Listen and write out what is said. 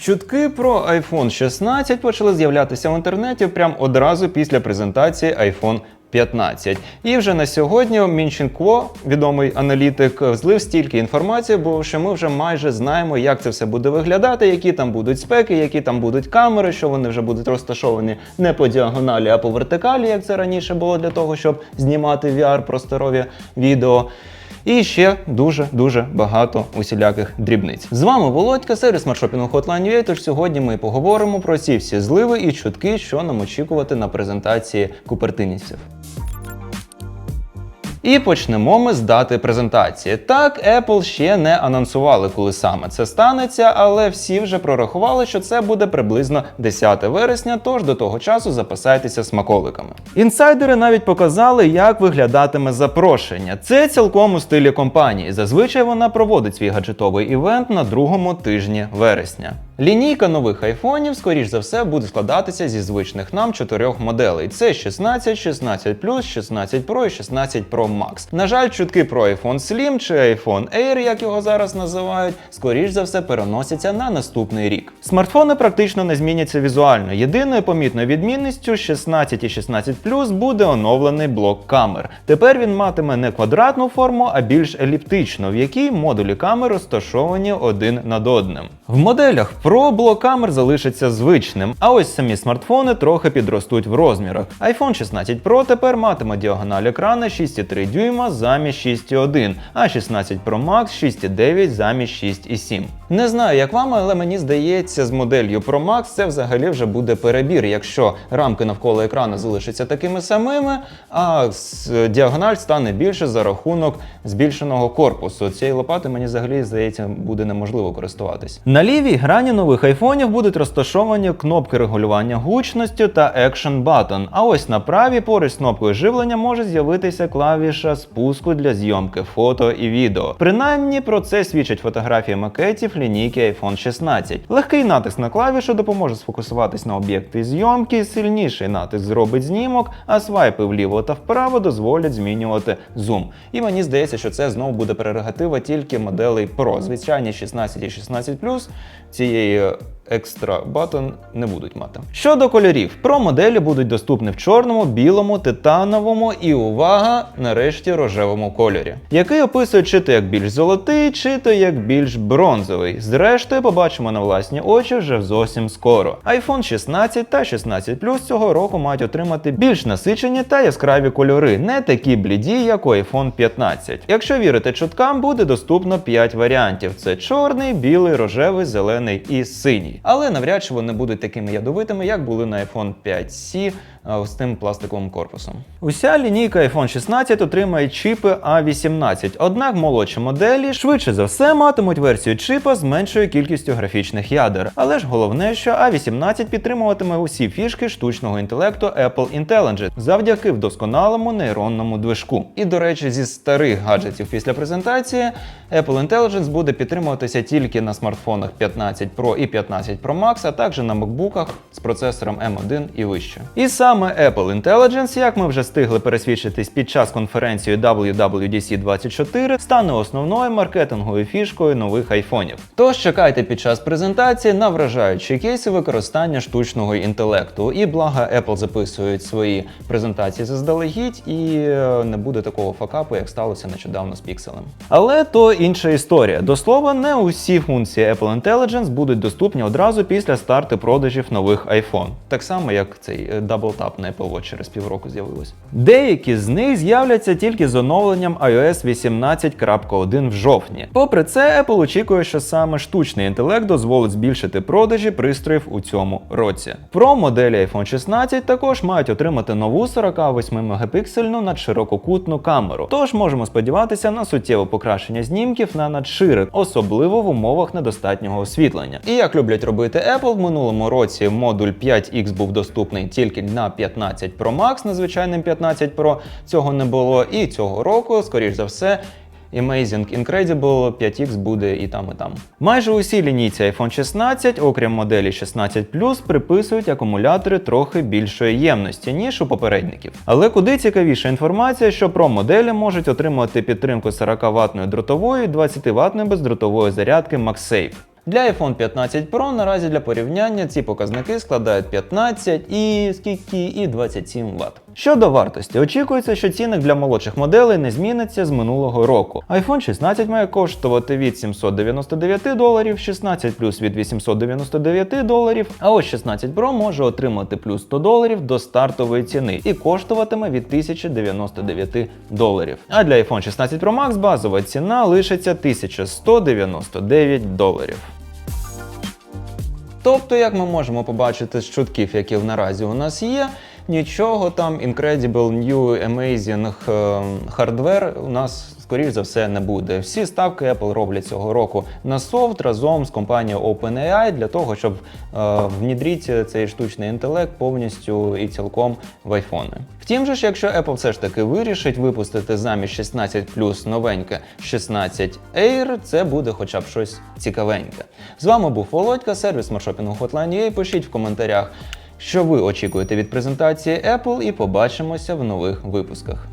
Чутки про iPhone 16 почали з'являтися в інтернеті прямо одразу після презентації iPhone 15. І вже на сьогодні Мінчин Кво, відомий аналітик, злив стільки інформації, бо що ми вже майже знаємо, як це все буде виглядати, які там будуть спеки, які там будуть камери, що вони вже будуть розташовані не по діагоналі, а по вертикалі, як це раніше було для того, щоб знімати VR просторові відео. І ще дуже дуже багато усіляких дрібниць. З вами Володька, сервіс маршопінгу Hotline.ua, Тож сьогодні ми поговоримо про ці всі зливи і чутки, що нам очікувати на презентації купертинівців. І почнемо ми з дати презентації. Так, Apple ще не анонсували, коли саме це станеться, але всі вже прорахували, що це буде приблизно 10 вересня, тож до того часу запасайтеся смаколиками. Інсайдери навіть показали, як виглядатиме запрошення. Це цілком у стилі компанії. Зазвичай вона проводить свій гаджетовий івент на другому тижні вересня. Лінійка нових айфонів, скоріш за все, буде складатися зі звичних нам чотирьох моделей: це 16, 16 16 Pro і 16 Pro Max. На жаль, чутки про iPhone Slim чи iPhone Air, як його зараз називають, скоріш за все переносяться на наступний рік. Смартфони практично не зміняться візуально. Єдиною помітною відмінністю 16 і 16 Plus буде оновлений блок камер. Тепер він матиме не квадратну форму, а більш еліптичну, в якій модулі камер розташовані один над одним. В моделях Pro блок камер залишиться звичним, а ось самі смартфони трохи підростуть в розмірах. iPhone 16 Pro тепер матиме діагональ екрана 6,3 дюйма замість 6,1, а 16 Pro Max 6,9 замість 6,7. Не знаю, як вам, але мені здається, з моделлю Pro Max це взагалі вже буде перебір, якщо рамки навколо екрану залишаться такими самими, а діагональ стане більше за рахунок збільшеного корпусу. Цієї лопати мені взагалі здається буде неможливо користуватись. На лівій грані нових айфонів будуть розташовані кнопки регулювання гучності та Action Button, А ось на правій поруч з кнопкою живлення може з'явитися клавіша спуску для зйомки фото і відео. Принаймні про це свідчать фотографії макетів лінійки iPhone 16. Легкий натиск на клавішу допоможе сфокусуватись на об'єкти зйомки, сильніший натиск зробить знімок, а свайпи вліво та вправо дозволять змінювати зум. І мені здається, що це знову буде прерогатива тільки моделей Pro. Звичайні 16 і 16 цієї екстра батон не будуть мати. Щодо кольорів, про моделі будуть доступні в чорному, білому, титановому і увага, нарешті рожевому кольорі, який описує чи то як більш золотий, чи то як більш бронзовий. Зрештою, побачимо на власні очі вже зовсім скоро. iPhone 16 та 16 Plus цього року мають отримати більш насичені та яскраві кольори, не такі бліді, як у iPhone 15. Якщо вірити чуткам, буде доступно 5 варіантів: це чорний, білий, рожевий, зелений і синій. Але навряд чи вони будуть такими ядовитими, як були на iPhone 5C а, з тим пластиковим корпусом. Уся лінійка iPhone 16 отримає чіпи A18, однак молодші моделі швидше за все матимуть версію чипа з меншою кількістю графічних ядер. Але ж головне, що A18 підтримуватиме усі фішки штучного інтелекту Apple Intelligence завдяки вдосконалому нейронному движку. І до речі, зі старих гаджетів після презентації Apple Intelligence буде підтримуватися тільки на смартфонах 15 Pro і 15 Pro Max, а також на макбуках з процесором M1 і вище. І саме Apple Intelligence, як ми вже встигли пересвідчитись під час конференції WWDC 24, стане основною маркетинговою фішкою нових айфонів. Тож чекайте під час презентації на вражаючі кейси використання штучного інтелекту. І благо Apple записують свої презентації заздалегідь, і е, не буде такого факапу, як сталося нещодавно з пікселем. Але то інша історія. До слова, не усі функції Apple Intelligence будуть доступні одразу після старту продажів нових iPhone. Так само, як цей е, Double Tap на Apple Watch через півроку з'явилось. Деякі з них з'являться тільки з оновленням iOS 18.1 в жовтні. Попри це, Apple очікує, що саме штучний інтелект дозволить збільшити продажі пристроїв у цьому році. Про моделі iPhone 16 також мають отримати нову 48 мегапіксельну надширококутну камеру. Тож можемо сподіватися на суттєве покращення знімків на надширик, особливо в умовах недостатнього освітлення. І як люблять робити Apple, в минулому році модуль 5X був доступний тільки на 15 Pro Max, на звичайним 15 Pro цього не було. І цього року, скоріш за все, Amazing Incredible 5X буде і там, і там. Майже усі лінійці iPhone 16, окрім моделі 16 приписують акумулятори трохи більшої ємності, ніж у попередників. Але куди цікавіша інформація, що про моделі можуть отримувати підтримку 40 ватної дротової і 20 ватної бездротової зарядки MagSafe. Для iPhone 15 Pro наразі для порівняння ці показники складають 15 і скільки і 27 Вт. Щодо вартості, очікується, що цінник для молодших моделей не зміниться з минулого року. iPhone 16 має коштувати від 799 доларів, 16 Plus від 899 доларів, а ось 16 Pro може отримати плюс 100 доларів до стартової ціни і коштуватиме від 1099 доларів. А для iPhone 16 Pro Max базова ціна лишиться 1199 доларів. Тобто, як ми можемо побачити з чутків, які наразі у нас є, нічого там Incredible New Amazing е, Hardware у нас, скоріш за все, не буде. Всі ставки Apple роблять цього року на софт разом з компанією OpenAI для того, щоб е, внідрити цей штучний інтелект повністю і цілком в айфони. Втім же ж, якщо Apple все ж таки вирішить випустити замість 16 плюс новеньке 16 Air, це буде хоча б щось цікавеньке. З вами був Володька, сервіс маршопінгу Hotline.ua. Пишіть в коментарях, що ви очікуєте від презентації Apple, і побачимося в нових випусках.